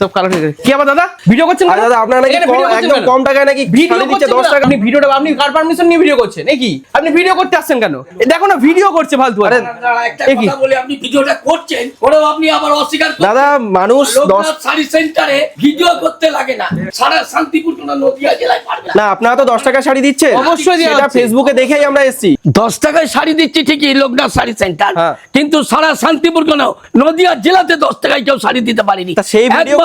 সব কি আবার দাদা? ভিডিও করছেন আর দাদা আপনারা নাকি একদম কম টাকায় নাকি ভিডিও শাড়ি করছেন 10 টাকা আপনি ভিডিওটা আপনি কার পারমিশন নিয়ে ভিডিও করছেন? নাকি আপনি ভিডিও করতে আসছেন কেন? দেখো না ভিডিও করছে ফালতু আরে। একটা কথা বলে আপনি ভিডিওটা করছেন করেও আপনি আবার অস্বীকার করছেন। দাদা মানুষ দশ লোকনাথ শাড়ি সেন্টারে ভিডিও করতে লাগে না। সারা শান্তিপুর কোন নদিয়া জেলায় পারবে না। না আপনারা তো দশ টাকা শাড়ি দিচ্ছেন। অবশ্যই সেটা ফেসবুকে দেখেই আমরা এসেছি। দশ টাকায় শাড়ি দিচ্ছি ঠিকই লোকনাথ শাড়ি সেন্টার হ্যাঁ। কিন্তু সারা শান্তিপুর কেন নদিয়া জেলাতে দশ টাকায় কেউ শাড়ি দিতে পারেনি। তা সেই video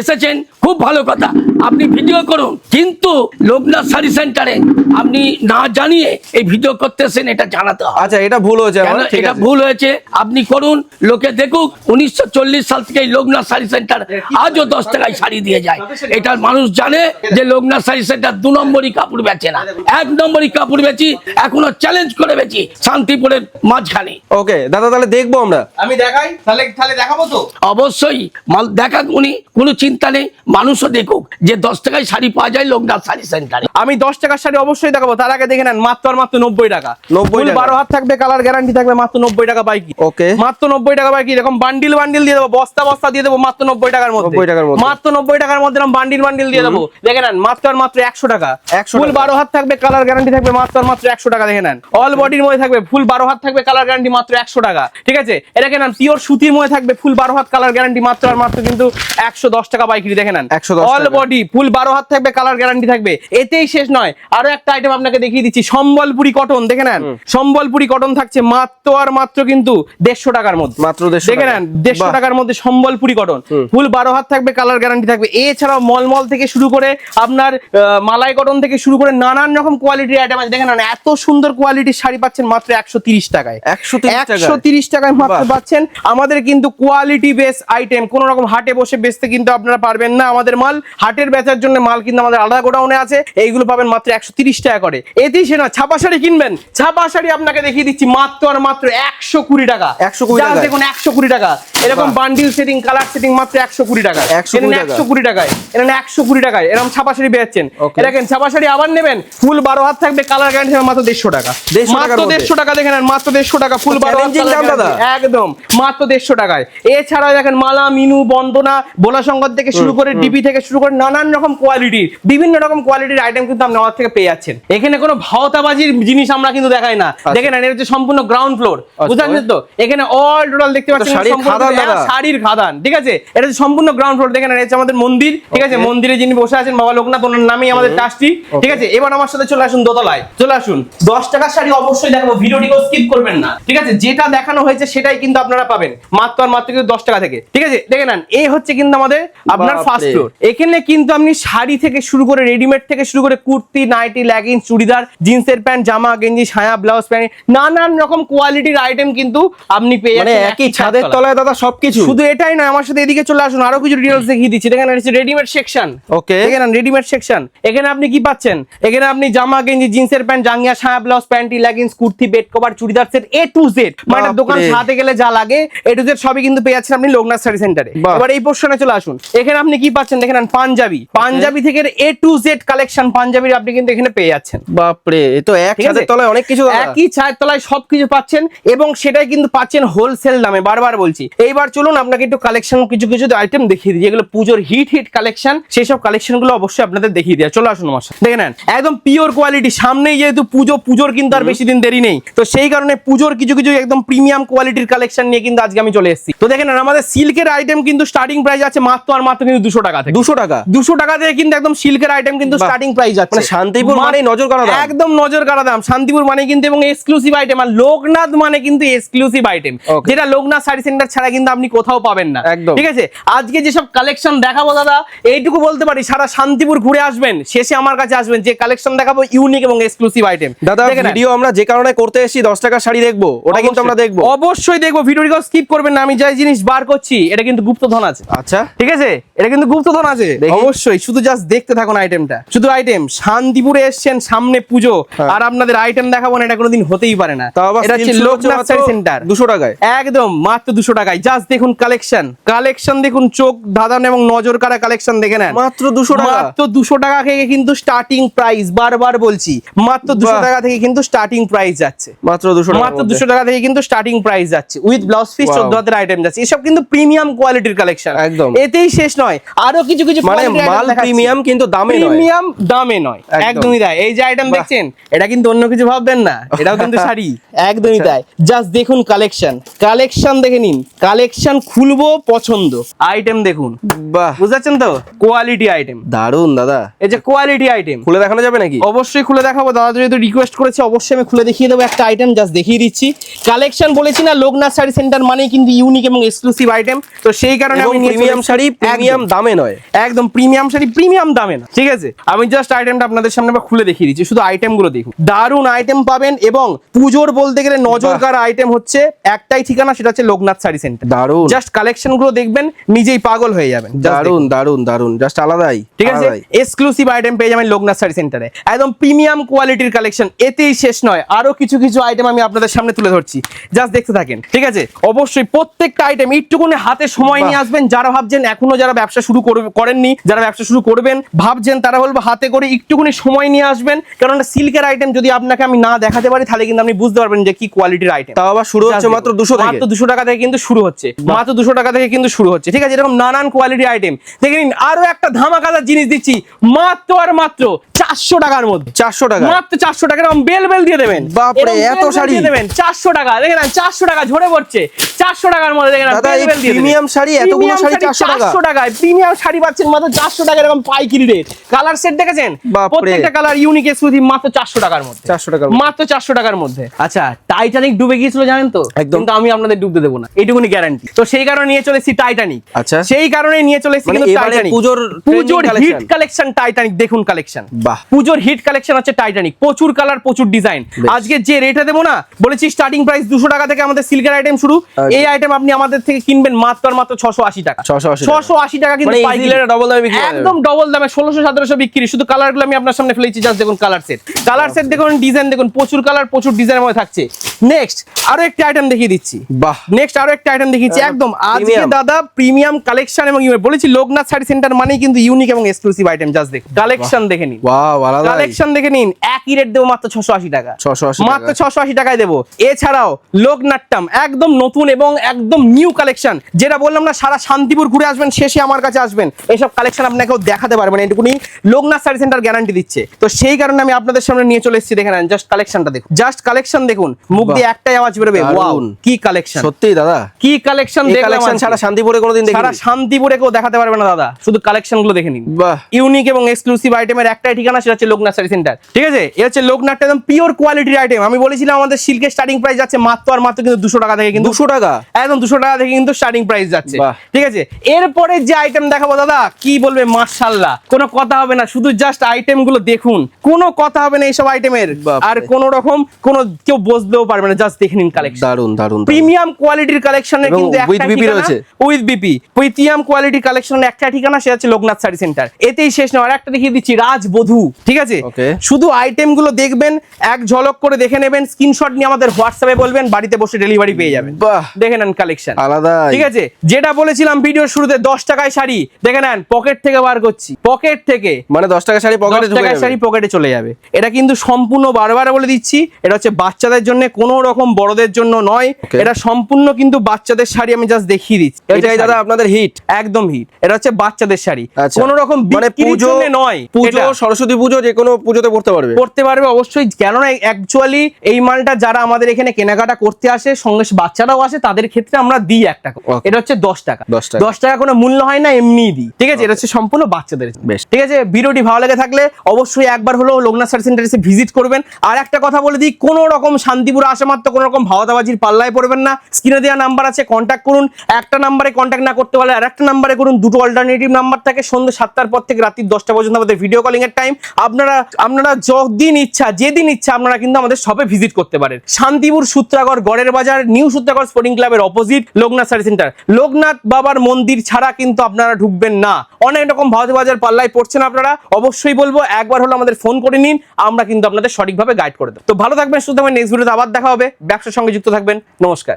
এসেছেন খুব ভালো কথা। আপনি ভিডিও করুন। কিন্তু লোকনাথ শাড়ি সেন্টারে আপনি না জানিয়ে এই ভিডিও করতেছেন এটা জানাতে হবে। আচ্ছা এটা ভুল হয়েছে এটা ভুল হয়েছে। আপনি করুন লোকে দেখুক উনিশশো সাল থেকে লোকনাথ শাড়ি সেন্টার আজও দশ টাকায় শাড়ি দিয়ে যায়। এটা মানুষ জানে যে লোকনাথ শাড়ি সেন্টার দু নম্বরই কাপড় বেচে না। এক নম্বরই কাপড় বেচি এখনও চ্যালেঞ্জ করে বেচি শান্তিপুরের মাঝখানে। ওকে দাদা তাহলে দেখব আমরা। আমি দেখাই তাহলে তাহলে দেখাবো তো? অবশ্যই মাল দেখাক উনি কোনো চিন্তা নেই মানুষও দেখুক যে দশ টাকায় শাড়ি পাওয়া যায় লোকনাথ শাড়ি সেন্টারে। আমি দশ টাকার শাড়ি অবশ্যই দেখাবো তার আগে দেখে নেন মাত্র আর মাত্র নব্বই টাকা। 90 ফুল টাকা। বারো হাত থাকবে কালার গ্যারান্টি থাকবে মাত্র নব্বই টাকা বাইকি Okay. মাত্র নব্বই টাকা বাইকি এরকম বান্ডিল বান্ডিল দিয়ে দেবো বস্তা বস্তা দিয়ে দেবো মাত্র নব্বই টাকার মধ্যে। টাকার মধ্যে। মাত্র নব্বই টাকার মধ্যে এরকম বান্ডিল বান্ডিল দিয়ে দেবো। দেখে নেন মাত্র আর মাত্র একশো টাকা। 100 ফুল বারো হাত থাকবে কালার গ্যারান্টি থাকবে মাত্র আর মাত্র একশো টাকা দেখে নেন। অল বডির মধ্যে থাকবে ফুল বারো হাত থাকবে কালার গ্যারান্টি মাত্র একশো টাকা। ঠিক আছে? এটাকে নেন পিওর সুতির মধ্যে থাকবে ফুল বারো হাত কালার গ্যারান্টি মাত্র আর মাত্র কিন্তু একশো দশ টাকা বাইকিরি দেখে নেন। 110 অল বডি ফুল বারো হাত থাকবে কালার গ্যারান্টি থাকবে। এতেই শেষ নয়। আরও একটা আইটেম আপনাকে দেখিয়ে দিচ্ছি সম্বলপুরি কটন দেখে নেন। সম্বলপুরি কটন থাকছে মাত্র আর মাত্র কিন্তু দেড়শো টাকার মধ্যে। মাত্র দেখে নেন দেড়শো টাকার মধ্যে সম্বলপুরি কটন ফুল বারো হাত থাকবে কালার গ্যারান্টি থাকবে। এছাড়াও মলমল থেকে শুরু করে আপনার মালাই কটন থেকে শুরু করে নানান রকম কোয়ালিটির আইটেম আছে। দেখে নেন এত সুন্দর কোয়ালিটির শাড়ি পাচ্ছেন মাত্র একশো তিরিশ টাকায়। 130 একশো তিরিশ টাকায় মাত্র পাচ্ছেন আমাদের কিন্তু কোয়ালিটি বেস আইটেম কোন রকম হাটে বসে বেচতে কিন্তু আপনারা পারবেন না আমাদের মাল। হাটের বেচার জন্য মাল কিন্তু আমাদের আলাদা গোডাউনে আছে। এইগুলো পাবেন মাত্র একশো তিরিশ টাকা করে। এতেই সে না ছাপা শাড়ি কিনবেন। ছাপা শাড়ি আপনাকে দেখিয়ে দিচ্ছি মাত্র আর মাত্র একশো কুড়ি টাকা। 120 Just টাকায়? দেখুন একশো কুড়ি টাকা। এরকম বান্ডিল সেটিং কালার সেটিং মাত্র একশো কুড়ি টাকা। 120 টাকা। একশো কুড়ি টাকায়। এখানে একশো কুড়ি টাকায়। এরকম ছাপা শাড়ি বেচছেন. দেখেন ছাপা শাড়ি আবার নেবেন। ফুল বারো হাত থাকবে কালার গ্যারান্টি মাত্র দেড়শো টাকা। মাত্র দেড়শো টাকা দেখেন মাত্র দেড়শো টাকা ফুল বারো দাদা? guarantee। একদম মাত্র দেড়শো টাকায়। এছাড়াও দেখেন মালা মিনু বন্দনা বোলা সংকট থেকে শুরু করে ডিবি থেকে শুরু করে নানান রকম কোয়ালিটির বিভিন্ন রকম কোয়ালিটির আইটেম কিন্তু আপনি আমার থেকে পেয়ে যাচ্ছেন। এখানে কোনো ভাওতাবাজির জিনিস আমরা কিন্তু দেখাই না। দেখেন এটা হচ্ছে সম্পূর্ণ গ্রাউন্ড ফ্লোর বুঝতে তো? এখানে অল টোটাল দেখতে পাচ্ছেন শাড়ির খাদান কিন্তু দাদা। শাড়ির খাদান ঠিক আছে? এটা হচ্ছে সম্পূর্ণ গ্রাউন্ড ফ্লোর দেখেন এটা হচ্ছে আমাদের মন্দির ঠিক আছে? মন্দিরে যিনি বসে আছেন বাবা লোকনাথ ওনার নামেই আমাদের ট্রাস্টি ঠিক আছে? এবার আমার সাথে চলে আসুন দোতলায়। চলে আসুন। দশ টাকার শাড়ি অবশ্যই দেখাবো ভিডিওটিকেও স্কিপ করবেন না ঠিক আছে? যেটা দেখানো হয়েছে সেটাই কিন্তু আপনারা পাবেন। মাত্র আর মাত্র কিন্তু দশ টাকা থেকে ঠিক আছে? দেখে নেন এই হচ্ছে কিন্তু আমাদের আপনার ফার্স্ট ফ্লোর এখানে কিন্তু আপনি শাড়ি থেকে শুরু করে রেডিমেড থেকে শুরু করে কুর্তি নাইটি লেগিংস চুড়িদার জিন্সের প্যান্ট জামা গেঞ্জি ছায়া ব্লাউজ প্যান্ট নানান রকম কোয়ালিটির আইটেম কিন্তু আপনি পেয়ে মানে যাচ্ছেন একই ছাদের তলায় দাদা সবকিছু। শুধু এটাই না আমার সাথে এদিকে চলে আসুন আরও কিছু ডিটেলস দেখিয়ে দিচ্ছি। দেখেন এটা রেডিমেড সেকশন ওকে দেখেন রেডিমেড সেকশন এখানে আপনি কি পাচ্ছেন? এখানে আপনি জামা গেঞ্জি জিন্সের প্যান্ট জাঙ্গিয়া ছায়া blouse panty leggings kurti bed cover churidar set A to Z মানে দোকান সাথে গেলে যা লাগে এ টু জেড সবই কিন্তু পেয়ে যাচ্ছেন আপনি লোকনাথ শাড়ি সেন্টারে। এবার এই পোর্শনে চলে আসুন। এখানে আপনি কি পাচ্ছেন? দেখেন পাঞ্জাবি। পাঞ্জাবি থেকে এ টু জেড কালেকশন পাঞ্জাবির আপনি কিন্তু এখানে পেয়ে যাচ্ছেন। বাপরে তো এক ছাদের তলায় অনেক কিছু একই তলায় সবকিছু পাচ্ছেন এবং সেটাই কিন্তু পাচ্ছেন হোলসেল দামে। বারবার বলছি। এইবার চলুন আপনাকে একটু কালেকশন কিছু কিছু আইটেম দেখিয়ে দিই। যেগুলো পুজোর হিট হিট কালেকশন সেই সব কালেকশনগুলো অবশ্যই আপনাদের দেখিয়ে দেওয়া চলে আসুন আমার দেখে নেন একদম পিওর কোয়ালিটি সামনেই যেহেতু পুজো পুজোর কিন্তু আর বেশি দিন দেরি নেই। তো সেই কারণে পুজোর কিছু কিছু একদম প্রিমিয়াম কোয়ালিটির কালেকশন নিয়ে কিন্তু আজকে আমি চলে এসেছি। তো দেখে নেন আমাদের সিল্কের আইটেম কিন্তু স্টার্টিং প্রাইস আছে মাত্র আর মাত্র কিন্তু দুশো টাকা থেকে। দুশো টাকা? দুশো টাকা থেকে কিন্তু একদম সিল্কের আইটেম কিন্তু স্টার্টিং প্রাইস আছে মানে শান্তিপুর মানেই নজর কাড়া দাম। একদম নজর কাড়া দাম। শান্তিপুর মানে কিন্তু এবং এক্সক্লুসিভ আইটেম আর লোকনাথ মানে কিন্তু এক্সক্লুসিভ আইটেম যেটা লোকনাথ শাড়ি সেন্টার ছাড়া কিন্তু আপনি কোথাও পাবেন না। একদম। ঠিক আছে? আজকে যেসব কালেকশন দেখাবো দাদা এইটুকু বলতে পারি সারা শান্তিপুর ঘুরে আসবেন শেষে আমার কাছে আসবেন যে কালেকশন দেখাবো ইউনিক এবং এক্সক্লুসিভ আইটেম দাদা ভিডিও আমরা যে কারণে করতে এসেছি দশ টাকার শাড়ি দেখব ওটা কিন্তু আমরা দেখব। অবশ্যই দেখব। ভিডিওটিকে স্কিপ করবেন না আমি যাই জিনিস বার করছি এটা কিন্তু গুপ্তধন আছে। আচ্ছা। ঠিক আছে? এটা কিন্তু গুপ্তধন আছে। অবশ্যই শুধু জাস্ট দেখতে থাকুন আইটেমটা শুধু আইটেম শান্তিপুরে এসছেন সামনে পুজো। হ্যাঁ। আর আপনাদের আইটেম দেখাবো না এটা কোনোদিন হতেই পারে না। এটা হচ্ছে লোকনাথ সেন্টার দুশো টাকায়। একদম মাত্র দুশো টাকায়। জাস্ট দেখুন কালেকশন কালেকশন দেখুন চোখ ধাঁধান এবং নজর কাড়া কালেকশন দেখে নেন। মাত্র 200 টাকা? মাত্র দুশো টাকা থেকে কিন্তু স্টার্টিং প্রাইস বারবার বলছি। মাত্র দুশো। টাকা থেকে কিন্তু স্টার্টিং প্রাইস যাচ্ছে। মাত্র দুশো টাকা মাত্র দুশো টাকা থেকে কিন্তু স্টার্টিং প্রাইস যাচ্ছে। With blouse piece. চোদ্দ হাতের আইটেম যাচ্ছে। এসব কিন্তু প্রিমিয়াম কোয়ালিটির কালেকশন একদম। এতেই শেষ নয়। আরও কিছু কিছু মানে মাল প্রিমিয়াম কিন্তু দামে নয়। প্রিমিয়াম দামে নয়। একদমই তাই। এই যে আইটেম দেখছেন এটা কিন্তু অন্য কিছু ভাববেন না। এটাও কিন্তু শাড়ি। একদমই। তাই। জাস্ট দেখুন কালেকশন কালেকশন দেখে নিন। কালেকশন খুলবো পছন্দ। আইটেম দেখুন। বাহ। বুঝতে পারছেন তো? কোয়ালিটি আইটেম দারুণ দাদা। এই যে কোয়ালিটি আইটেম খুলে দেখানো যাবে নাকি? অবশ্যই খুলে দেখাবো। দাদা যেহেতু রিকোয়েস্ট করেছে অবশ্যই আমি খুলে দেখিয়ে দেবো। একটা আইটেম জাস্ট দেখিয়ে দিচ্ছি। কালেকশন বলেছি না লোকনাথ শাড়ি সেন্টার মানেই কিন্তু ইউনিক এবং এক্সক্লুসিভ আইটেম তো সেই কারণে আমি প্রিমিয়াম শাড়ি প্রিমিয়াম দামে নয়। একদম প্রিমিয়াম শাড়ি প্রিমিয়াম দামে না ঠিক আছে? আমি জাস্ট আইটেমটা আপনাদের সামনে খুলে দেখিয়ে দিচ্ছি। শুধু দেখুন। দারুণ আইটেম পাবেন এবং পুজোর বলতে গেলে নজর কারা আইটেম হচ্ছে একটাই ঠিকানা সেটা হচ্ছে লোকনাথ শাড়ি সেন্টার দারুণ জাস্ট কালেকশনগুলো দেখবেন নিজেই পাগল হয়ে যাবেন। Just দারুণ দারুণ দারুণ জাস্ট আলাদাই ঠিক আছে? এক্সক্লুসিভ আইটেম পেয়ে যাবেন লোকনাথ শাড়ি সেন্টারে একদম প্রিমিয়াম কোয়ালিটির কালেকশন এতেই শেষ নয়। আরও কিছু কিছু আইটেম আমি আপনাদের সামনে তুলে ধরছি। জাস্ট দেখতে থাকেন ঠিক আছে? অবশ্যই প্রত্যেকটা আইটেম একটুকুনি হাতে সময় নিয়ে আসবেন যারা ভাবছেন এখনও যারা ব্যবসা শুরু করেননি যারা ব্যবসা শুরু করবেন ভাবছেন তারা বলব হাতে করে একটুকুনি সময় নিয়ে আসবেন কারণ সিল্কের আইটেম যদি আপনাকে আমি না দেখাতে পারি তাহলে কিন্তু আপনি বুঝতে পারবেন যে কি কোয়ালিটির আইটেম তাও আবার শুরু হচ্ছে মাত্র দুশো মাত্র দুশো টাকা থেকে কিন্তু শুরু হচ্ছে। মাত্র দুশো টাকা থেকে কিন্তু শুরু হচ্ছে। ঠিক আছে এরকম নানান কোয়ালিটি আইটেম দেখে নিন আরও একটা ধামাকাদার জিনিস দিচ্ছি মাত্র আর মাত্র চারশো টাকার মধ্যে। চারশো টাকা। মাত্র চারশো টাকা এরকম বেল বেল দিয়ে দেবেন। বাপরে, এত শাড়ি? দিয়ে দেবেন। চারশো টাকা দেখে নেন চারশো টাকা ঝরে পড়ছে। চারশো টাকার মধ্যে দেখে বেল বেল দিয়ে দেবেন। শাড়ি, এতগুলো শাড়ি 400 টাকা? প্রিমিয়াম শাড়ি পাচ্ছেন মাত্র চারশো টাকা এরকম পাইকিরি রেট কালার সেট দেখেছেন? প্রত্যেকটা কালার ইউনিক এক্সক্লুসিভ মাত্র চারশো টাকার মধ্যে। 400 টাকার মাত্র চারশো টাকার মধ্যে। আচ্ছা টাইটানিক ডুবে গিয়েছিল জানেন তো? কিন্তু আমি আপনাদের ডুবতে দেবো না। এইটুকুনি গ্যারান্টি তো সেই কারণে নিয়ে চলে টাইটানিক আচ্ছা। সেই কারণে নিয়ে চলে মানে কিন্তু টাইটানিক পুজোর পুজোর হিট কালেকশন টাইটানিক দেখুন কালেকশন বাহ। পুজোর হিট কালেকশন হচ্ছে টাইটানিক প্রচুর কালার প্রচুর ডিজাইন আজকে যে রেটে দেবো না বলেছি স্টার্টিং প্রাইস দুশো টাকা থেকে আমাদের সিল্কের আইটেম শুরু। এই আইটেম আপনি আমাদের থেকে কিনবেন মাত্র মাত্র ছশো আশি টাকা। 680 ছশো আশি টাকা কিন্তু মানে দামে। একদম ডবল দামে ষোলোশো সতেরোশো বিক্রি। শুধু কালারগুলো আমি আপনার সামনে ফেলেছি জাস্ট দেখুন কালার সেট কালার সেট দেখুন ডিজাইন দেখুন প্রচুর কালার প্রচুর ডিজাইনের মধ্যে থাকছে। নেক্সট আরও একটা আইটেম দেখিয়ে দিচ্ছি। বাহ। নেক্সট আরও একটা আইটেম দেখিয়েছি। একদম আজকে দাদা প্রিমিয়াম কালেকশন এবং বলেছি লোকনাথ শাড়ি সেন্টার মানেই কিন্তু ইউনিক এবং এক্সক্লুসিভ আইটেম জাস্ট দেখুন। কালেকশন দেখে নিন। কালেকশন দেখে নিন। একই রেট দেবো মাত্র ছশো আশি টাকা। 680 মাত্র ছশো আশি টাকায় দেবো। এছাড়াও লোকনাট্যম একদম নতুন এবং একদম নিউ কালেকশন যেটা বললাম না সারা শান্তিপুর ঘুরে আসবেন শেষে আমার কাছে আসবেন। এইসব কালেকশন আপনাকেও দেখাতে পারবেন এটুকুনি লোকনাথ শাড়ি সেন্টার গ্যারান্টি দিচ্ছে। তো সেই কারণে আমি আপনাদের সামনে নিয়ে চলে এসেছি দেখে নেন জাস্ট কালেকশনটা দেখুন। জাস্ট কালেকশন দেখুন মুখ দিয়ে একটাই আওয়াজ বেরোবে ওয়াও কি কালেকশন সত্যি দাদা। কি কালেকশন কালেকশন। ছাড়া শান্তিপুরে কোনোদিন সারা শান্তিপুরে কেউ দেখাতে পারবে না দাদা। শুধু কালেকশনগুলো দেখে নিন। ইউনিক এবং এক্সক্লুসিভ আইটেমের একটাই ঠিকানা সেটা হচ্ছে লোকনাথ শাড়ি সেন্টার ঠিক আছে? এ হচ্ছে লোকনাথটা একদম পিওর কোয়ালিটির আইটেম আমি বলেছিলাম আমাদের সিল্কের স্টার্টিং প্রাইস যাচ্ছে মাত্র আর মাত্র কিন্তু দুশো টাকা থেকে কিন্তু দুশো টাকা? একদম দুশো টাকা থেকে কিন্তু স্টার্টিং প্রাইস যাচ্ছে। ঠিক আছে? এরপরে যে আইটেম দেখাবো দাদা কি বলবে মার্শাল্লাহ কোনো কথা হবে না শুধু জাস্ট আইটেমগুলো দেখুন। কোনো কথা হবে না এইসব আইটেমের। আর কোন রকম কোনো কেউ বসতেও পারবে না জাস্ট দেখে নিন কালেকশন দারুণ দারুণ। প্রিমিয়াম কোয়ালিটির কালেকশনের এবং কিন্তু BP ঠিকানা রয়েছে। উইথ বিপি প্রিমিয়াম কোয়ালিটি কালেকশনের একটা ঠিকানা সেটা হচ্ছে লোকনাথ শাড়ি সেন্টার এতেই শেষ নয় আর একটা দেখিয়ে দিচ্ছি রাজবধূ। ঠিক আছে? শুধু আইটেমগুলো দেখবেন এক ঝলক করে দেখে নেবেন স্ক্রিনশট নিয়ে আমাদের হোয়াটসঅ্যাপে বলবেন বাড়িতে বসে ডেলিভারি পেয়ে যাবেন। দেখে নেন কালেকশন আলাদা ঠিক আছে? যেটা বলেছিলাম ভিডিওর শুরুতে দশ টাকায় শাড়ি। দেখে নেন পকেট থেকে বার করছি। পকেট থেকে। মানে দশ টাকা শাড়ি পকেটে যাবে। শাড়ি পকেটে চলে যাবে। এটা কিন্তু সম্পূর্ণ বারবার বলে দিচ্ছি এটা হচ্ছে বাচ্চাদের জন্য কোনো রকম বড়দের জন্য নয়। এটা সম্পূর্ণ কিন্তু বাচ্চাদের শাড়ি আমি জাস্ট দেখিয়ে দিচ্ছি। এটাই দাদা আপনাদের হিট একদম হিট এটা হচ্ছে বাচ্চাদের শাড়ি। আচ্ছা। কোনো রকম মানে পুজো নয়। পুজো সরস্বতী পুজো যে কোনো পুজোতে পড়তে পারবে। করতে পারবে অবশ্যই। কেননা অ্যাকচুয়ালি এই মালটা যারা আমাদের এখানে কেনাকাটা করতে আসে সঙ্গে বাচ্চারাও আসে তাদের ক্ষেত্রে আমরা দিই একটা এটা হচ্ছে দশ টাকা। 10 টাকা। দশ টাকা কোনো মূল্য হয় না এমনিই দিই। ঠিক আছে? এটা হচ্ছে সম্পূর্ণ বাচ্চাদের বেশ। ঠিক আছে? ভিডিওটি ভালো লেগে থাকলে অবশ্যই একবার হলেও লোকনাথ সার্চ সেন্টার এসে ভিজিট করবেন। আর একটা কথা বলে দিই কোনো রকম শান্তিপুর আসা মাত্র কোনো রকম ভাওতাবাজির পাল্লায় পড়বেন না। স্ক্রিনে দেওয়া নাম্বার আছে কন্ট্যাক্ট করুন। একটা নাম্বারে কন্ট্যাক্ট না করতে পারলে আর একটা নাম্বারে করুন। দুটো অল্টারনেটিভ নাম্বার থাকে। সন্ধ্যে সাতটার পর থেকে রাত্রি দশটা পর্যন্ত আমাদের ভিডিও কলিং এর টাইম আপনারা আপনারা যদিন ইচ্ছা যেদিন ইচ্ছা আপনারা কিন্তু আমাদের শপে ভিজিট করতে পারেন। শান্তিপুর সূত্রাগড় গড়ের বাজার নিউ সূত্রাগড় স্পোর্টিং ক্লাবের অপোজিট লোকনাথ সারি সেন্টার লোকনাথ বাবার মন্দির ছাড়া কিন্তু আপনারা ঢুকবেন না। অনেক রকম ভারত বাজার পাল্লায় পড়ছেন আপনারা। অবশ্যই বলব, একবার হলো আমাদের ফোন করে নিন, আমরা কিন্তু আপনাদের সঠিকভাবে গাইড করে দেবো। তো ভালো থাকবেন শুধু আমার নেক্সট ভিডিওতে আবার দেখা হবে। ব্যবসার সঙ্গে যুক্ত থাকবেন। নমস্কার।